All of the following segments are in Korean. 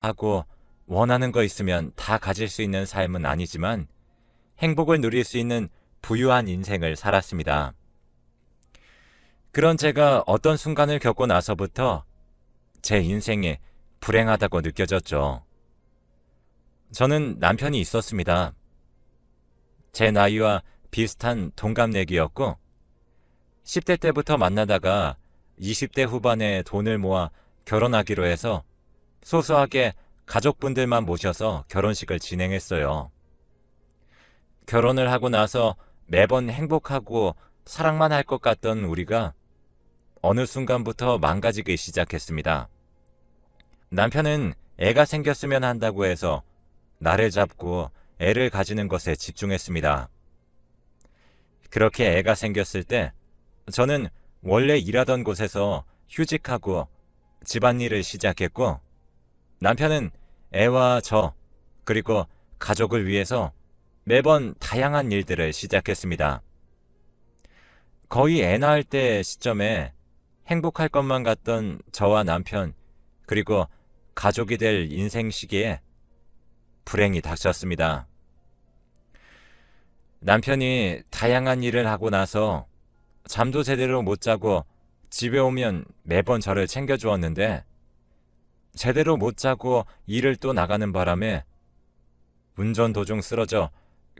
하고 원하는 거 있으면 다 가질 수 있는 삶은 아니지만 행복을 누릴 수 있는 부유한 인생을 살았습니다. 그런 제가 어떤 순간을 겪고 나서부터 제 인생이 불행하다고 느껴졌죠. 저는 남편이 있었습니다. 제 나이와 비슷한 동갑내기였고, 10대 때부터 만나다가 20대 후반에 돈을 모아 결혼하기로 해서 소소하게 가족분들만 모셔서 결혼식을 진행했어요. 결혼을 하고 나서 매번 행복하고 사랑만 할 것 같던 우리가 어느 순간부터 망가지기 시작했습니다. 남편은 애가 생겼으면 한다고 해서 나를 잡고 애를 가지는 것에 집중했습니다. 그렇게 애가 생겼을 때 저는 원래 일하던 곳에서 휴직하고 집안일을 시작했고 남편은 애와 저 그리고 가족을 위해서 매번 다양한 일들을 시작했습니다. 거의 애 낳을 때 시점에 행복할 것만 같던 저와 남편 그리고 가족이 될 인생 시기에 불행이 닥쳤습니다. 남편이 다양한 일을 하고 나서 잠도 제대로 못 자고 집에 오면 매번 저를 챙겨주었는데 제대로 못 자고 일을 또 나가는 바람에 운전 도중 쓰러져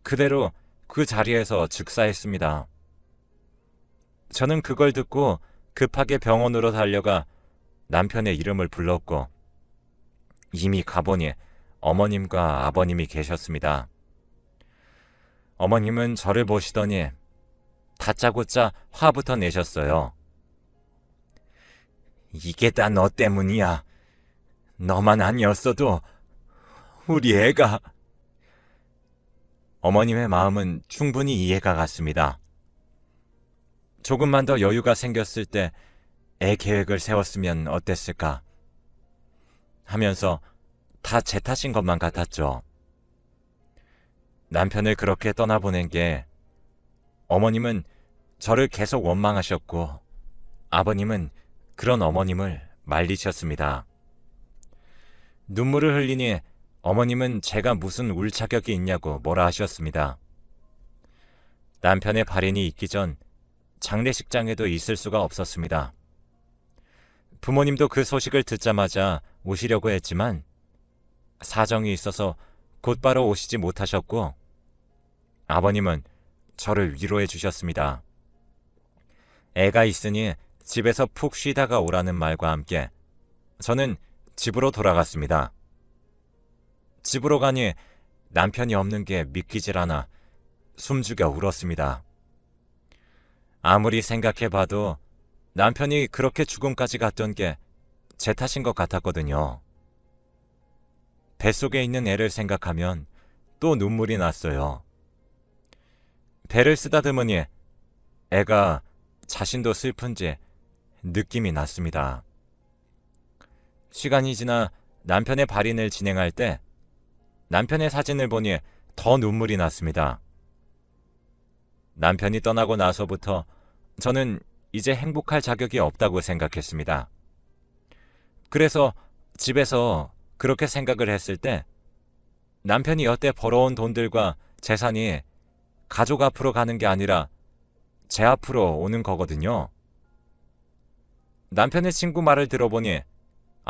그대로 그 자리에서 즉사했습니다. 저는 그걸 듣고 급하게 병원으로 달려가 남편의 이름을 불렀고 이미 가보니 어머님과 아버님이 계셨습니다. 어머님은 저를 보시더니 다짜고짜 화부터 내셨어요. 이게 다 너 때문이야. 너만 아니었어도 우리 애가 어머님의 마음은 충분히 이해가 갔습니다. 조금만 더 여유가 생겼을 때 애 계획을 세웠으면 어땠을까 하면서 다 제 탓인 것만 같았죠. 남편을 그렇게 떠나보낸 게 어머님은 저를 계속 원망하셨고 아버님은 그런 어머님을 말리셨습니다. 눈물을 흘리니 어머님은 제가 무슨 울 자격이 있냐고 뭐라 하셨습니다. 남편의 발인이 있기 전 장례식장에도 있을 수가 없었습니다. 부모님도 그 소식을 듣자마자 오시려고 했지만 사정이 있어서 곧바로 오시지 못하셨고 아버님은 저를 위로해 주셨습니다. 애가 있으니 집에서 푹 쉬다가 오라는 말과 함께 저는 집으로 돌아갔습니다. 집으로 가니 남편이 없는 게 믿기질 않아 숨죽여 울었습니다. 아무리 생각해봐도 남편이 그렇게 죽음까지 갔던 게 제 탓인 것 같았거든요. 뱃속에 있는 애를 생각하면 또 눈물이 났어요. 배를 쓰다듬으니 애가 자신도 슬픈지 느낌이 났습니다. 시간이 지나 남편의 발인을 진행할 때 남편의 사진을 보니 더 눈물이 났습니다. 남편이 떠나고 나서부터 저는 이제 행복할 자격이 없다고 생각했습니다. 그래서 집에서 그렇게 생각을 했을 때 남편이 여태 벌어온 돈들과 재산이 가족 앞으로 가는 게 아니라 제 앞으로 오는 거거든요. 남편의 친구 말을 들어보니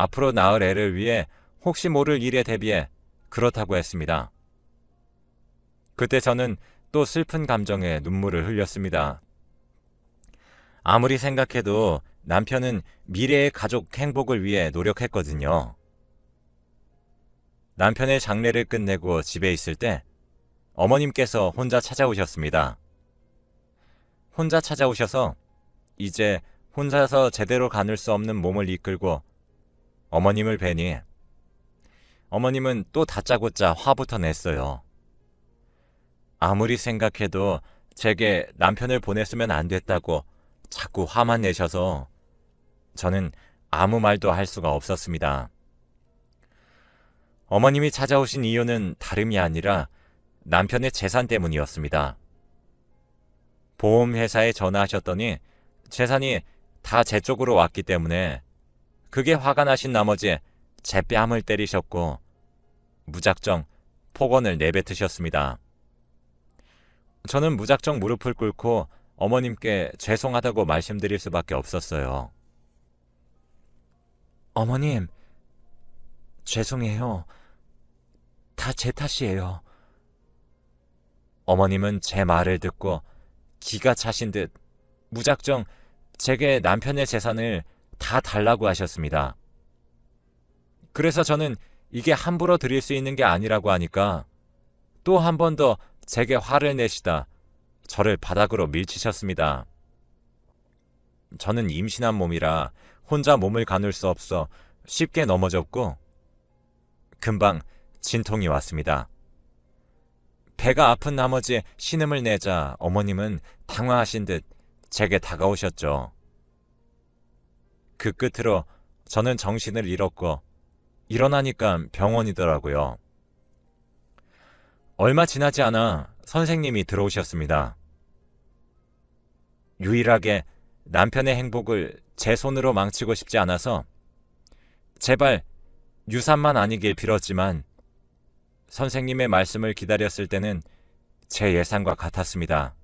앞으로 낳을 애를 위해 혹시 모를 일에 대비해 그렇다고 했습니다. 그때 저는 또 슬픈 감정에 눈물을 흘렸습니다. 아무리 생각해도 남편은 미래의 가족 행복을 위해 노력했거든요. 남편의 장례를 끝내고 집에 있을 때 어머님께서 혼자 찾아오셨습니다. 혼자 찾아오셔서 이제 혼자서 제대로 가눌 수 없는 몸을 이끌고 어머님을 뵈니 어머님은 또 다짜고짜 화부터 냈어요. 아무리 생각해도 제게 남편을 보냈으면 안 됐다고 자꾸 화만 내셔서 저는 아무 말도 할 수가 없었습니다. 어머님이 찾아오신 이유는 다름이 아니라 남편의 재산 때문이었습니다. 보험회사에 전화하셨더니 재산이 다 제 쪽으로 왔기 때문에 그게 화가 나신 나머지 제 뺨을 때리셨고 무작정 폭언을 내뱉으셨습니다. 저는 무작정 무릎을 꿇고 어머님께 죄송하다고 말씀드릴 수밖에 없었어요. 어머님, 죄송해요. 다 제 탓이에요. 어머님은 제 말을 듣고 기가 차신 듯 무작정 제게 남편의 재산을 다 달라고 하셨습니다. 그래서 저는 이게 함부로 드릴 수 있는 게 아니라고 하니까 또 한 번 더 제게 화를 내시다 저를 바닥으로 밀치셨습니다. 저는 임신한 몸이라 혼자 몸을 가눌 수 없어 쉽게 넘어졌고 금방 진통이 왔습니다. 배가 아픈 나머지 신음을 내자 어머님은 당황하신 듯 제게 다가오셨죠. 그 끝으로 저는 정신을 잃었고 일어나니까 병원이더라고요. 얼마 지나지 않아 선생님이 들어오셨습니다. 유일하게 남편의 행복을 제 손으로 망치고 싶지 않아서 제발 유산만 아니길 빌었지만 선생님의 말씀을 기다렸을 때는 제 예상과 같았습니다.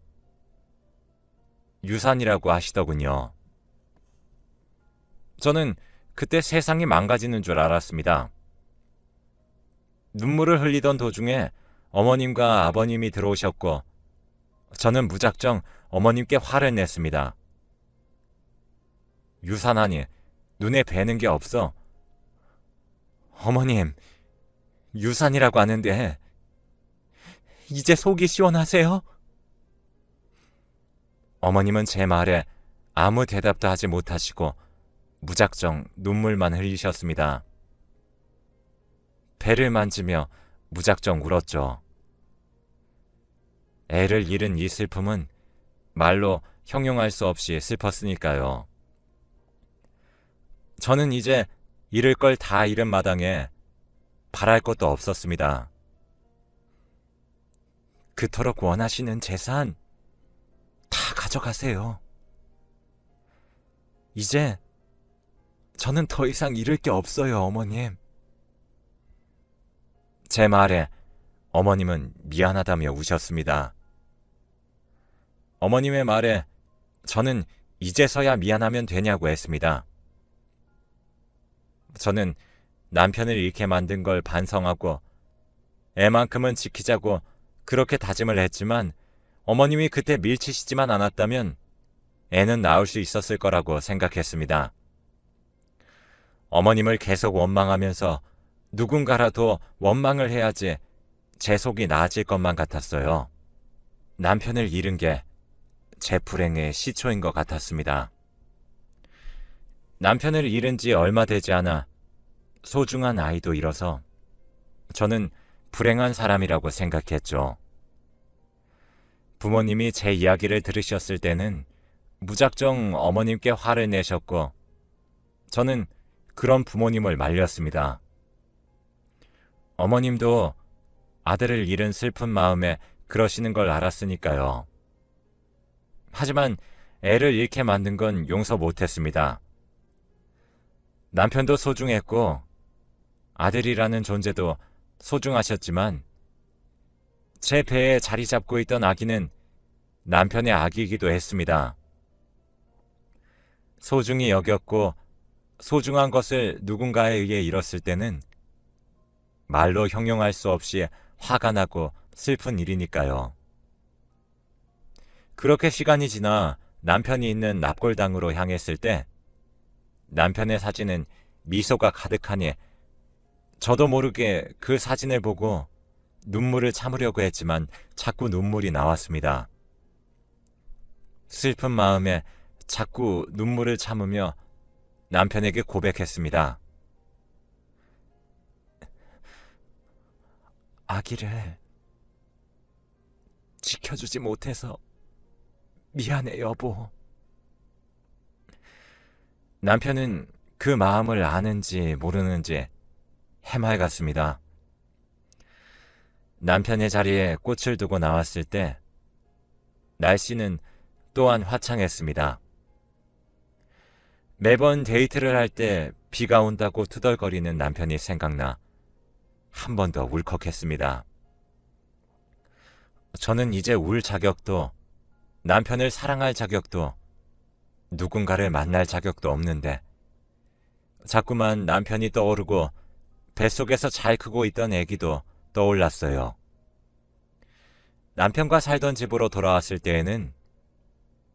유산이라고 하시더군요. 저는 그때 세상이 망가지는 줄 알았습니다. 눈물을 흘리던 도중에 어머님과 아버님이 들어오셨고, 저는 무작정 어머님께 화를 냈습니다. 유산하니 눈에 뵈는 게 없어. 어머님, 유산이라고 하는데, 이제 속이 시원하세요? 어머님은 제 말에 아무 대답도 하지 못하시고, 무작정 눈물만 흘리셨습니다. 배를 만지며 무작정 울었죠. 애를 잃은 이 슬픔은 말로 형용할 수 없이 슬펐으니까요. 저는 이제 잃을 걸 다 잃은 마당에 바랄 것도 없었습니다. 그토록 원하시는 재산 다 가져가세요. 이제 저는 더 이상 잃을 게 없어요, 어머님. 제 말에 어머님은 미안하다며 우셨습니다. 어머님의 말에 저는 이제서야 미안하면 되냐고 했습니다. 저는 남편을 잃게 만든 걸 반성하고 애만큼은 지키자고 그렇게 다짐을 했지만 어머님이 그때 밀치시지만 않았다면 애는 낳을 수 있었을 거라고 생각했습니다. 어머님을 계속 원망하면서 누군가라도 원망을 해야지 제 속이 나아질 것만 같았어요. 남편을 잃은 게 제 불행의 시초인 것 같았습니다. 남편을 잃은 지 얼마 되지 않아 소중한 아이도 잃어서 저는 불행한 사람이라고 생각했죠. 부모님이 제 이야기를 들으셨을 때는 무작정 어머님께 화를 내셨고 저는 그런 부모님을 말렸습니다. 어머님도 아들을 잃은 슬픈 마음에 그러시는 걸 알았으니까요. 하지만 애를 잃게 만든 건 용서 못했습니다. 남편도 소중했고 아들이라는 존재도 소중하셨지만 제 배에 자리 잡고 있던 아기는 남편의 아기이기도 했습니다. 소중히 여겼고 소중한 것을 누군가에 의해 잃었을 때는 말로 형용할 수 없이 화가 나고 슬픈 일이니까요. 그렇게 시간이 지나 남편이 있는 납골당으로 향했을 때 남편의 사진은 미소가 가득하니 저도 모르게 그 사진을 보고 눈물을 참으려고 했지만 자꾸 눈물이 나왔습니다. 슬픈 마음에 자꾸 눈물을 참으며 남편에게 고백했습니다. 아기를 지켜주지 못해서 미안해, 여보. 남편은 그 마음을 아는지 모르는지 해맑았습니다. 남편의 자리에 꽃을 두고 나왔을 때 날씨는 또한 화창했습니다. 매번 데이트를 할 때 비가 온다고 투덜거리는 남편이 생각나 한 번 더 울컥했습니다. 저는 이제 울 자격도 남편을 사랑할 자격도 누군가를 만날 자격도 없는데 자꾸만 남편이 떠오르고 뱃속에서 잘 크고 있던 아기도 떠올랐어요. 남편과 살던 집으로 돌아왔을 때에는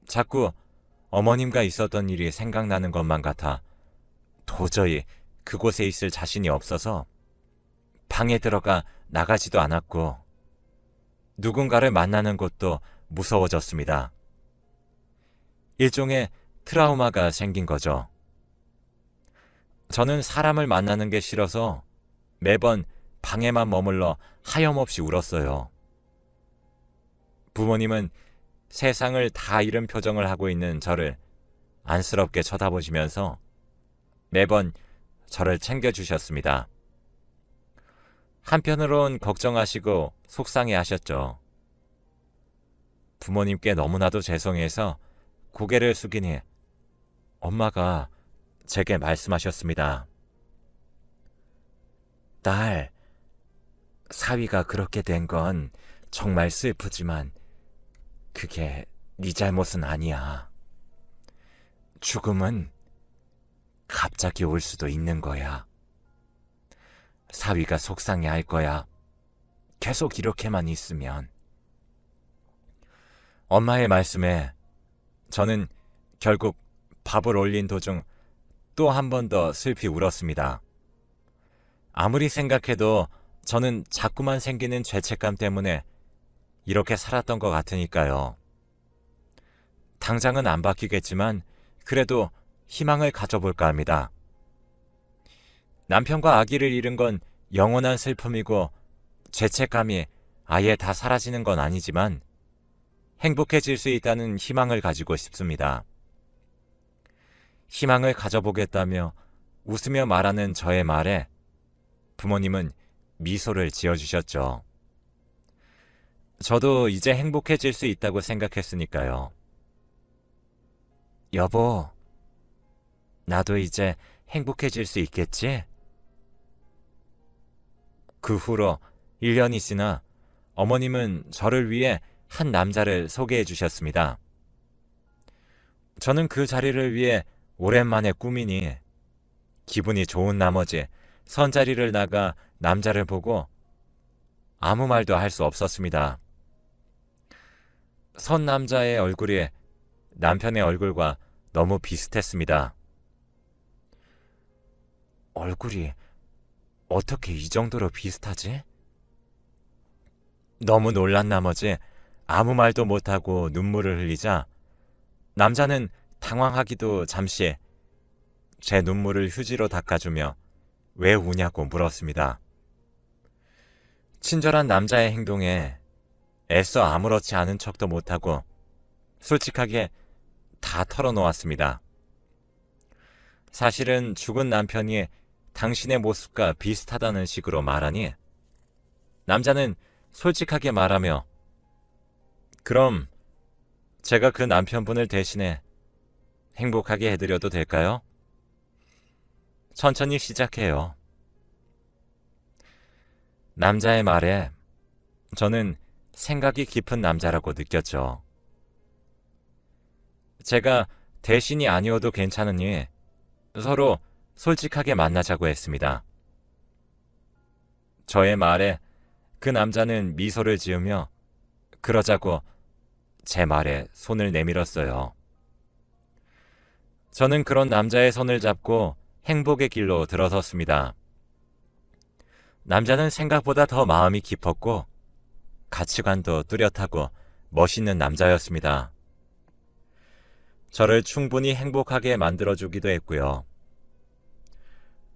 자꾸 어머님과 있었던 일이 생각나는 것만 같아 도저히 그곳에 있을 자신이 없어서 방에 들어가 나가지도 않았고 누군가를 만나는 것도 무서워졌습니다. 일종의 트라우마가 생긴 거죠. 저는 사람을 만나는 게 싫어서 매번 방에만 머물러 하염없이 울었어요. 부모님은 세상을 다 잃은 표정을 하고 있는 저를 안쓰럽게 쳐다보시면서 매번 저를 챙겨주셨습니다. 한편으론 걱정하시고 속상해 하셨죠. 부모님께 너무나도 죄송해서 고개를 숙이니 엄마가 제게 말씀하셨습니다. 딸, 사위가 그렇게 된 건 정말 슬프지만 그게 네 잘못은 아니야. 죽음은 갑자기 올 수도 있는 거야. 사위가 속상해 할 거야. 계속 이렇게만 있으면. 엄마의 말씀에 저는 결국 밥을 올린 도중 또 한 번 더 슬피 울었습니다. 아무리 생각해도 저는 자꾸만 생기는 죄책감 때문에 이렇게 살았던 것 같으니까요. 당장은 안 바뀌겠지만 그래도 희망을 가져볼까 합니다. 남편과 아기를 잃은 건 영원한 슬픔이고 죄책감이 아예 다 사라지는 건 아니지만 행복해질 수 있다는 희망을 가지고 싶습니다. 희망을 가져보겠다며 웃으며 말하는 저의 말에 부모님은 미소를 지어주셨죠. 저도 이제 행복해질 수 있다고 생각했으니까요. 여보, 나도 이제 행복해질 수 있겠지? 그 후로 1년이 지나 어머님은 저를 위해 한 남자를 소개해 주셨습니다. 저는 그 자리를 위해 오랜만에 꾸미니 기분이 좋은 나머지 선자리를 나가 남자를 보고 아무 말도 할 수 없었습니다. 선 남자의 얼굴이 남편의 얼굴과 너무 비슷했습니다. 얼굴이 어떻게 이 정도로 비슷하지? 너무 놀란 나머지 아무 말도 못하고 눈물을 흘리자 남자는 당황하기도 잠시 제 눈물을 휴지로 닦아주며 왜 우냐고 물었습니다. 친절한 남자의 행동에 애써 아무렇지 않은 척도 못하고 솔직하게 다 털어놓았습니다. 사실은 죽은 남편이 당신의 모습과 비슷하다는 식으로 말하니 남자는 솔직하게 말하며 그럼 제가 그 남편분을 대신해 행복하게 해드려도 될까요? 천천히 시작해요. 남자의 말에 저는 생각이 깊은 남자라고 느꼈죠. 제가 대신이 아니어도 괜찮으니 서로 솔직하게 만나자고 했습니다. 저의 말에 그 남자는 미소를 지으며 그러자고 제 말에 손을 내밀었어요. 저는 그런 남자의 손을 잡고 행복의 길로 들어섰습니다. 남자는 생각보다 더 마음이 깊었고 가치관도 뚜렷하고 멋있는 남자였습니다. 저를 충분히 행복하게 만들어주기도 했고요.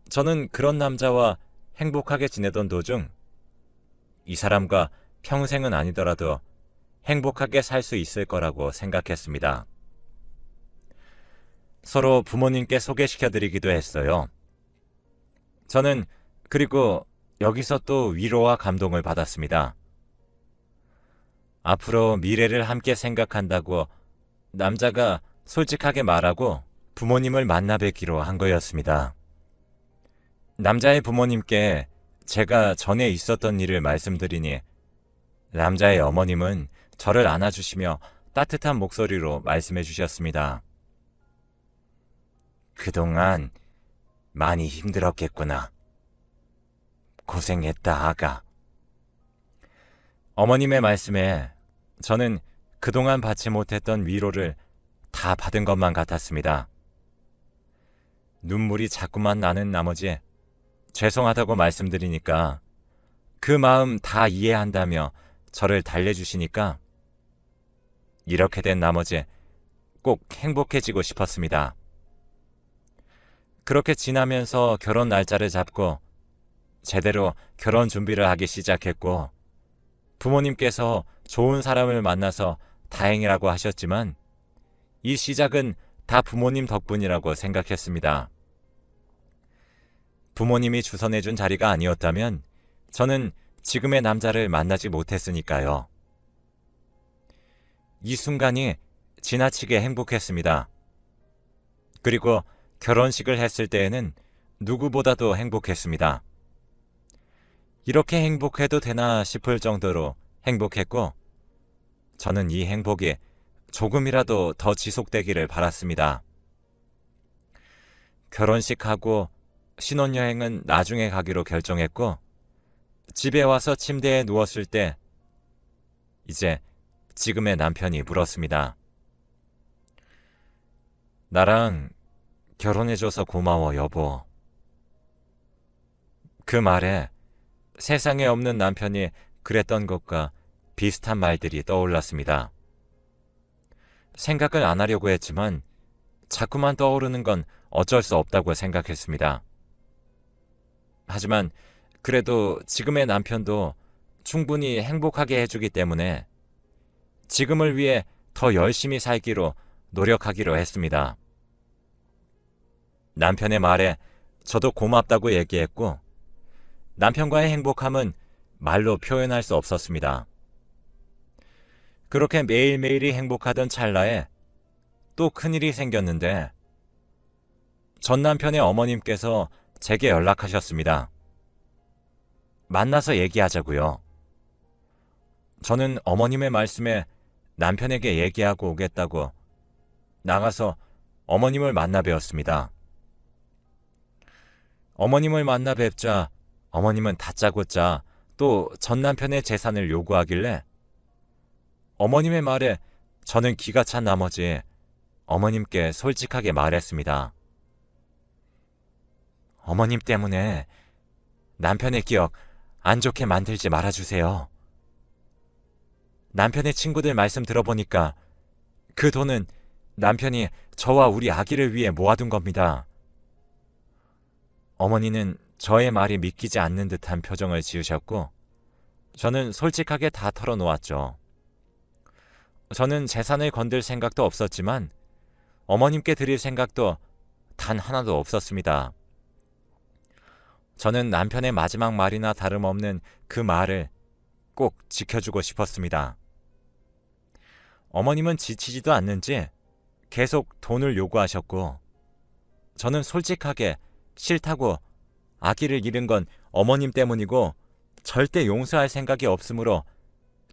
저는 그런 남자와 행복하게 지내던 도중 이 사람과 평생은 아니더라도 행복하게 살 수 있을 거라고 생각했습니다. 서로 부모님께 소개시켜 드리기도 했어요. 저는 그리고 여기서 또 위로와 감동을 받았습니다. 앞으로 미래를 함께 생각한다고 남자가 솔직하게 말하고 부모님을 만나 뵙기로 한 거였습니다. 남자의 부모님께 제가 전에 있었던 일을 말씀드리니 남자의 어머님은 저를 안아주시며 따뜻한 목소리로 말씀해 주셨습니다. 그동안 많이 힘들었겠구나. 고생했다, 아가. 어머님의 말씀에 저는 그동안 받지 못했던 위로를 다 받은 것만 같았습니다. 눈물이 자꾸만 나는 나머지 죄송하다고 말씀드리니까 그 마음 다 이해한다며 저를 달래주시니까 이렇게 된 나머지 꼭 행복해지고 싶었습니다. 그렇게 지나면서 결혼 날짜를 잡고 제대로 결혼 준비를 하기 시작했고 부모님께서 좋은 사람을 만나서 다행이라고 하셨지만 이 시작은 다 부모님 덕분이라고 생각했습니다. 부모님이 주선해준 자리가 아니었다면 저는 지금의 남자를 만나지 못했으니까요. 이 순간이 지나치게 행복했습니다. 그리고 결혼식을 했을 때에는 누구보다도 행복했습니다. 이렇게 행복해도 되나 싶을 정도로 행복했고, 저는 이 행복이 조금이라도 더 지속되기를 바랐습니다. 결혼식하고 신혼여행은 나중에 가기로 결정했고, 집에 와서 침대에 누웠을 때, 이제 지금의 남편이 물었습니다. 나랑 결혼해줘서 고마워, 여보. 그 말에 세상에 없는 남편이 그랬던 것과 비슷한 말들이 떠올랐습니다. 생각을 안 하려고 했지만 자꾸만 떠오르는 건 어쩔 수 없다고 생각했습니다. 하지만 그래도 지금의 남편도 충분히 행복하게 해주기 때문에 지금을 위해 더 열심히 살기로 노력하기로 했습니다. 남편의 말에 저도 고맙다고 얘기했고 남편과의 행복함은 말로 표현할 수 없었습니다. 그렇게 매일매일이 행복하던 찰나에 또 큰일이 생겼는데 전 남편의 어머님께서 제게 연락하셨습니다. 만나서 얘기하자고요. 저는 어머님의 말씀에 남편에게 얘기하고 오겠다고 나가서 어머님을 만나 뵈었습니다. 어머님을 만나 뵙자 어머님은 다짜고짜 또 전 남편의 재산을 요구하길래 어머님의 말에 저는 기가 찬 나머지 어머님께 솔직하게 말했습니다. 어머님 때문에 남편의 기억 안 좋게 만들지 말아주세요. 남편의 친구들 말씀 들어보니까 그 돈은 남편이 저와 우리 아기를 위해 모아둔 겁니다. 어머니는 저의 말이 믿기지 않는 듯한 표정을 지으셨고, 저는 솔직하게 다 털어놓았죠. 저는 재산을 건들 생각도 없었지만, 어머님께 드릴 생각도 단 하나도 없었습니다. 저는 남편의 마지막 말이나 다름없는 그 말을 꼭 지켜주고 싶었습니다. 어머님은 지치지도 않는지 계속 돈을 요구하셨고, 저는 솔직하게 싫다고 아기를 잃은 건 어머님 때문이고 절대 용서할 생각이 없으므로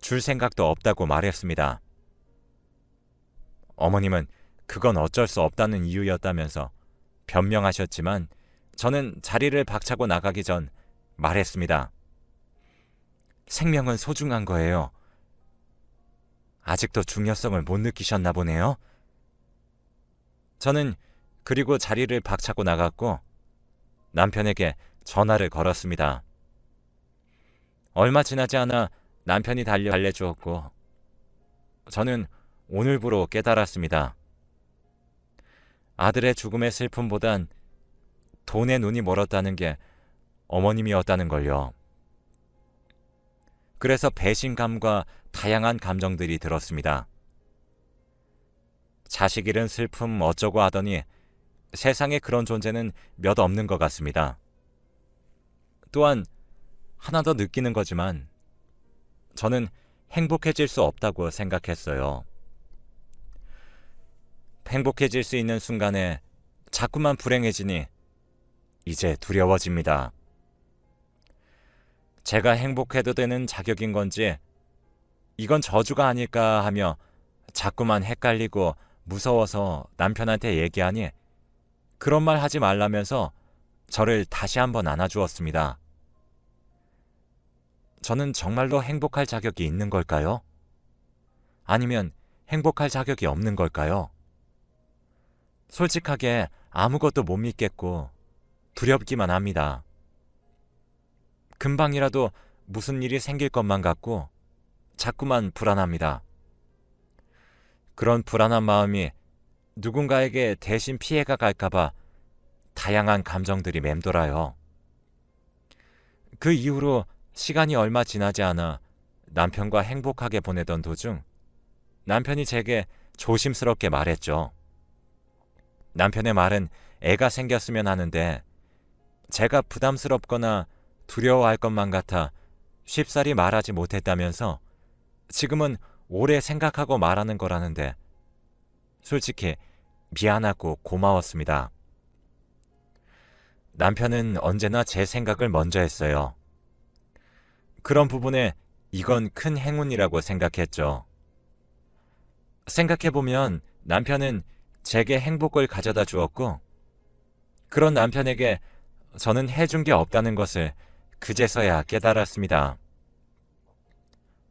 줄 생각도 없다고 말했습니다. 어머님은 그건 어쩔 수 없다는 이유였다면서 변명하셨지만 저는 자리를 박차고 나가기 전 말했습니다. 생명은 소중한 거예요. 아직도 중요성을 못 느끼셨나 보네요. 저는 그리고 자리를 박차고 나갔고 남편에게 전화를 걸었습니다. 얼마 지나지 않아 남편이 달려 알려주었고 저는 오늘부로 깨달았습니다. 아들의 죽음의 슬픔보단 돈에 눈이 멀었다는 게 어머님이었다는 걸요. 그래서 배신감과 다양한 감정들이 들었습니다. 자식 잃은 슬픔 어쩌고 하더니 세상에 그런 존재는 몇 없는 것 같습니다. 또한 하나 더 느끼는 거지만 저는 행복해질 수 없다고 생각했어요. 행복해질 수 있는 순간에 자꾸만 불행해지니 이제 두려워집니다. 제가 행복해도 되는 자격인 건지 이건 저주가 아닐까 하며 자꾸만 헷갈리고 무서워서 남편한테 얘기하니 그런 말 하지 말라면서 저를 다시 한번 안아주었습니다. 저는 정말로 행복할 자격이 있는 걸까요? 아니면 행복할 자격이 없는 걸까요? 솔직하게 아무것도 못 믿겠고 두렵기만 합니다. 금방이라도 무슨 일이 생길 것만 같고 자꾸만 불안합니다. 그런 불안한 마음이 누군가에게 대신 피해가 갈까봐 다양한 감정들이 맴돌아요. 그 이후로 시간이 얼마 지나지 않아 남편과 행복하게 보내던 도중 남편이 제게 조심스럽게 말했죠. 남편의 말은 애가 생겼으면 하는데 제가 부담스럽거나 두려워할 것만 같아 쉽사리 말하지 못했다면서 지금은 오래 생각하고 말하는 거라는데 솔직히 미안하고 고마웠습니다. 남편은 언제나 제 생각을 먼저 했어요. 그런 부분에 이건 큰 행운이라고 생각했죠. 생각해보면 남편은 제게 행복을 가져다 주었고, 그런 남편에게 저는 해준 게 없다는 것을 그제서야 깨달았습니다.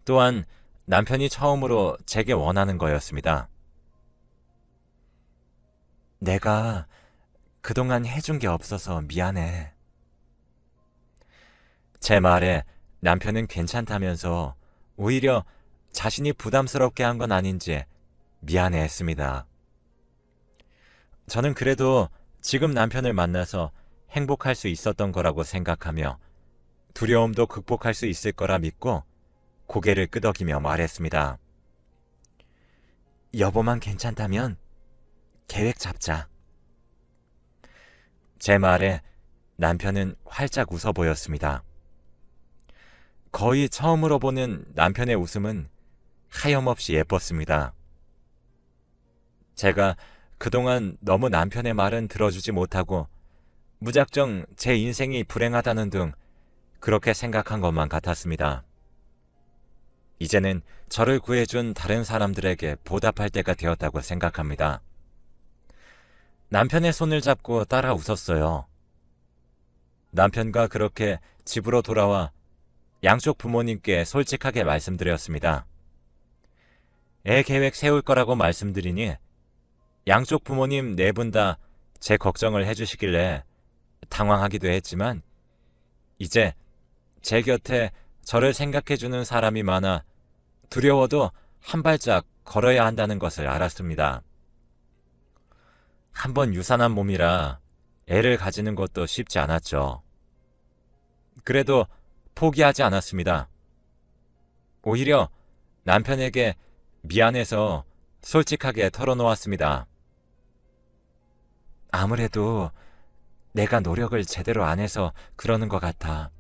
또한 남편이 처음으로 제게 원하는 거였습니다. 내가 그동안 해준 게 없어서 미안해. 제 말에 남편은 괜찮다면서 오히려 자신이 부담스럽게 한 건 아닌지 미안해 했습니다. 저는 그래도 지금 남편을 만나서 행복할 수 있었던 거라고 생각하며 두려움도 극복할 수 있을 거라 믿고 고개를 끄덕이며 말했습니다. 여보만 괜찮다면 계획 잡자. 제 말에 남편은 활짝 웃어 보였습니다. 거의 처음으로 보는 남편의 웃음은 하염없이 예뻤습니다. 제가 그동안 너무 남편의 말은 들어주지 못하고 무작정 제 인생이 불행하다는 등 그렇게 생각한 것만 같았습니다. 이제는 저를 구해준 다른 사람들에게 보답할 때가 되었다고 생각합니다. 남편의 손을 잡고 따라 웃었어요. 남편과 그렇게 집으로 돌아와 양쪽 부모님께 솔직하게 말씀드렸습니다. 애 계획 세울 거라고 말씀드리니 양쪽 부모님 네 분 다 제 걱정을 해주시길래 당황하기도 했지만 이제 제 곁에 저를 생각해주는 사람이 많아 두려워도 한 발짝 걸어야 한다는 것을 알았습니다. 한번 유산한 몸이라 애를 가지는 것도 쉽지 않았죠. 그래도 포기하지 않았습니다. 오히려 남편에게 미안해서 솔직하게 털어놓았습니다. 아무래도 내가 노력을 제대로 안 해서 그러는 것 같아.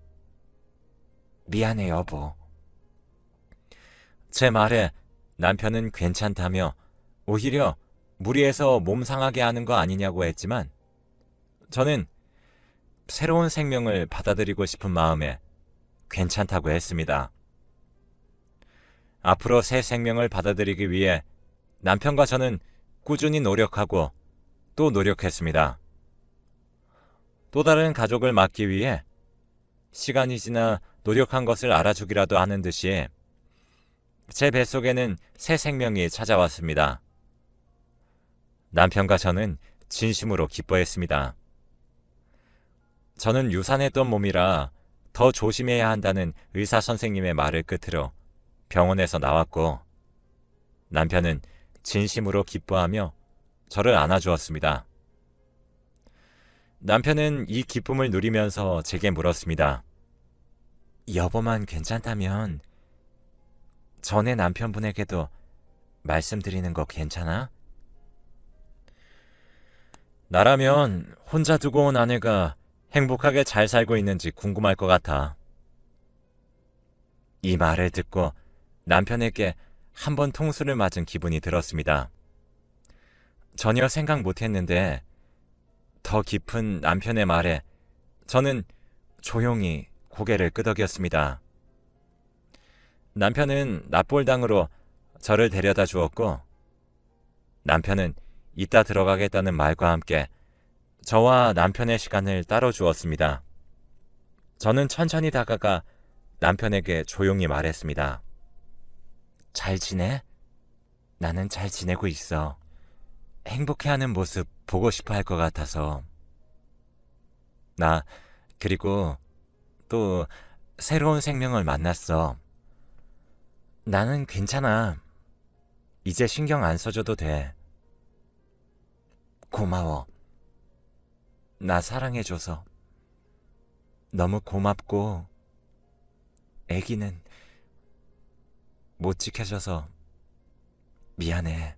미안해, 여보. 제 말에 남편은 괜찮다며 오히려 무리해서 몸 상하게 하는 거 아니냐고 했지만 저는 새로운 생명을 받아들이고 싶은 마음에 괜찮다고 했습니다. 앞으로 새 생명을 받아들이기 위해 남편과 저는 꾸준히 노력하고 또 노력했습니다. 또 다른 가족을 맡기 위해 시간이 지나 노력한 것을 알아주기라도 하는 듯이 제 뱃속에는 새 생명이 찾아왔습니다. 남편과 저는 진심으로 기뻐했습니다. 저는 유산했던 몸이라 더 조심해야 한다는 의사 선생님의 말을 끝으로 병원에서 나왔고 남편은 진심으로 기뻐하며 저를 안아주었습니다. 남편은 이 기쁨을 누리면서 제게 물었습니다. 여보만 괜찮다면 전에 남편분에게도 말씀드리는 거 괜찮아? 나라면 혼자 두고 온 아내가 행복하게 잘 살고 있는지 궁금할 것 같아. 이 말을 듣고 남편에게 한 번 통수를 맞은 기분이 들었습니다. 전혀 생각 못 했는데 더 깊은 남편의 말에 저는 조용히 고개를 끄덕였습니다. 남편은 납볼당으로 저를 데려다 주었고, 남편은 이따 들어가겠다는 말과 함께 저와 남편의 시간을 따로 주었습니다. 저는 천천히 다가가 남편에게 조용히 말했습니다. 잘 지내? 나는 잘 지내고 있어. 행복해하는 모습 보고 싶어 할 것 같아서. 나, 그리고 또 새로운 생명을 만났어. 나는 괜찮아. 이제 신경 안 써줘도 돼. 고마워. 나 사랑해줘서. 너무 고맙고, 애기는 못 지켜줘서 미안해.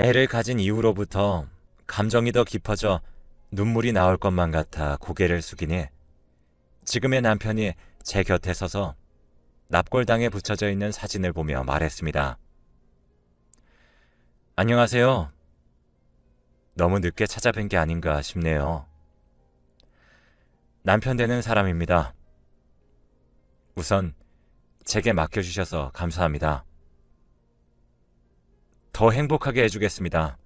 애를 가진 이후로부터 감정이 더 깊어져 눈물이 나올 것만 같아 고개를 숙이니 지금의 남편이 제 곁에 서서 납골당에 붙여져 있는 사진을 보며 말했습니다. 안녕하세요. 너무 늦게 찾아뵌 게 아닌가 싶네요. 남편 되는 사람입니다. 우선 제게 맡겨주셔서 감사합니다. 더 행복하게 해주겠습니다.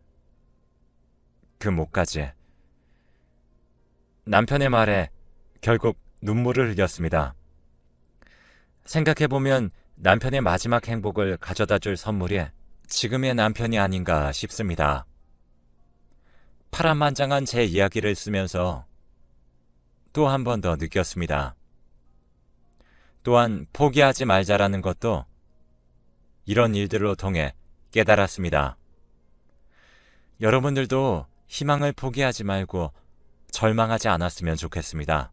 그 목까지. 남편의 말에 결국 눈물을 흘렸습니다. 생각해보면 남편의 마지막 행복을 가져다 줄 선물이 지금의 남편이 아닌가 싶습니다. 파란만장한 제 이야기를 쓰면서 또 한 번 더 느꼈습니다. 또한 포기하지 말자라는 것도 이런 일들로 통해 깨달았습니다. 여러분들도 희망을 포기하지 말고 절망하지 않았으면 좋겠습니다.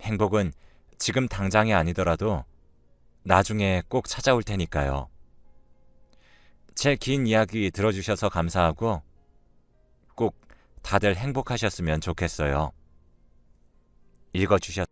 행복은 지금 당장이 아니더라도 나중에 꼭 찾아올 테니까요. 제 긴 이야기 들어주셔서 감사하고 꼭 다들 행복하셨으면 좋겠어요. 읽어주셨